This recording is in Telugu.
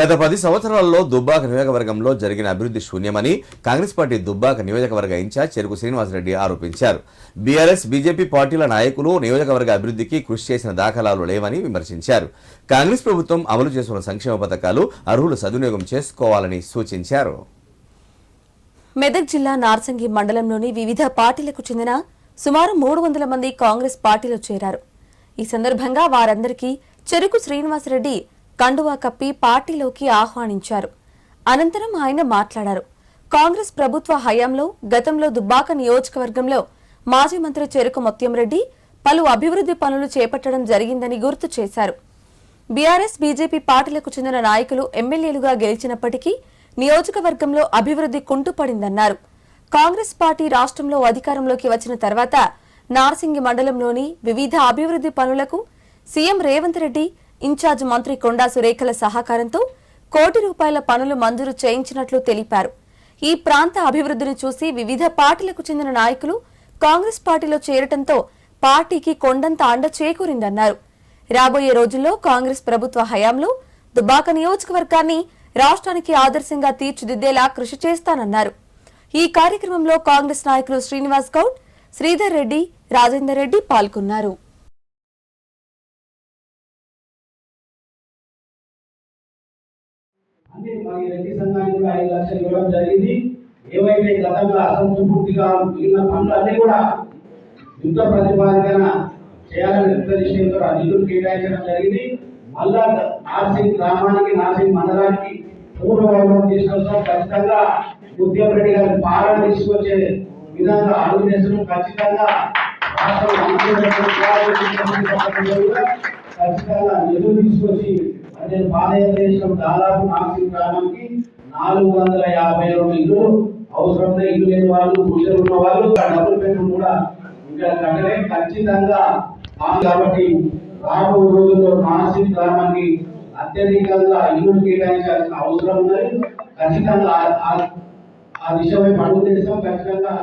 గత పది సంవత్సరాల్లో దుబ్బాక నియోజకవర్గంలో జరిగిన అభివృద్ధి శూన్యమని కాంగ్రెస్ పార్టీ దుబ్బాక నియోజకవర్గ ఇన్ఛార్జ్ చెరుకు శ్రీనివాసరెడ్డి ఆరోపించారు. బీఆర్ఎస్ బీజేపీ పార్టీల నాయకులు నియోజకవర్గ అభివృద్ధికి కృషి చేసిన దాఖలాలు లేవని విమర్శించారు. కాంగ్రెస్ ప్రభుత్వం అమలు చేస్తున్న సంక్షేమ పథకాలు అర్హులు సద్వినియోగం చేసుకోవాలని సూచించారు. మెదక్ జిల్లా నార్సంగి మండలంలోని వివిధ పార్టీలకు చెందిన సుమారు మూడు వందల మంది కాంగ్రెస్ పార్టీలో చేరారు. ఈ సందర్భంగా వారందరికీ చెరుకు శ్రీనివాసరెడ్డి కండువా కప్పి పార్టీలోకి ఆహ్వానించారు. అనంతరం ఆయన మాట్లాడారు. కాంగ్రెస్ ప్రభుత్వ హయాంలో గతంలో దుబ్బాక నియోజకవర్గంలో మాజీ మంత్రి చెరుకు మొత్యంరెడ్డి పలు అభివృద్ధి పనులు చేపట్టడం జరిగిందని గుర్తు చేశారు. బీఆర్ఎస్ బీజేపీ పార్టీలకు చెందిన నాయకులు ఎమ్మెల్యేలుగా గెలిచినప్పటికీ నియోజకవర్గంలో అభివృద్ధి కుంటుపడిందన్నారు. కాంగ్రెస్ పార్టీ రాష్ట్రంలో అధికారంలోకి వచ్చిన తర్వాత నార్సింగి మండలంలోని వివిధ అభివృద్ధి పనులకు సీఎం రేవంత్ రెడ్డి ఇన్ఛార్జ్ మంత్రి కొండా సురేఖల సహకారంతో కోటి రూపాయల పనులు మంజూరు చేయించినట్లు తెలిపారు. ఈ ప్రాంత అభివృద్ధిని చూసి వివిధ పార్టీలకు చెందిన నాయకులు కాంగ్రెస్ పార్టీలో చేరటంతో పార్టీకి కొండంత అండ చేకూరిందన్నారు. రాబోయే రోజుల్లో కాంగ్రెస్ ప్రభుత్వ హయాంలో దుబాక నియోజకవర్గాన్ని రాష్ట్రానికి ఆదర్శంగా తీర్చిదిద్దేలా కృషి చేస్తానన్నారు. ఈ కార్యక్రమంలో కాంగ్రెస్ నాయకులు శ్రీనివాస్ గౌడ్ శ్రీధర్ రెడ్డి రాజేందర్ రెడ్డి పాల్గొన్నారు. అంటే మరి రెడ్డి సంఘానికి కూడా ఐదు లక్షలు ఇవ్వడం జరిగింది. ఏవైతే గతంగా అసంతృప్తిగా మిగిలిన పనులన్నీ కూడా యుద్ధ ప్రతిపాదికన చేయాలని యుద్ధ నిశ్చయంతో ఆ నిధులు కేటాయించడం జరిగింది. మళ్ళా నార్సింగ్ గ్రామానికి నార్సింగ్ మండలానికి పూర్వ వైభవం తీసుకొస్తాం ఖచ్చితంగా ఉద్యమ రెడ్డి గారి పాలన తీసుకొచ్చే విధంగా అడుగు చేస్తున్నాం ఖచ్చితంగా రాష్ట్రం ఖచ్చితంగా నిధులు తీసుకొచ్చి అంటే భారతదేశం దాదాపు నాసిక్ గ్రామానికి నాలుగు వందల యాభై రెండు ఇల్లు అవసరం ఇల్లు లేని వాళ్ళు పురుషులు ఉన్న వాళ్ళు డబుల్ బెడ్రూమ్ కూడా ఇక్కడ కట్టలే ఖచ్చితంగా కాబట్టి రాబో రోజుల్లో నాసిక్ గ్రామానికి అత్యధికంగా ఇల్లు కేటాయించాల్సిన అవసరం ఉన్నది. ఖచ్చితంగా ఆ- ఆ- ఆ దిశ వైపు చేస్తాం ఖచ్చితంగా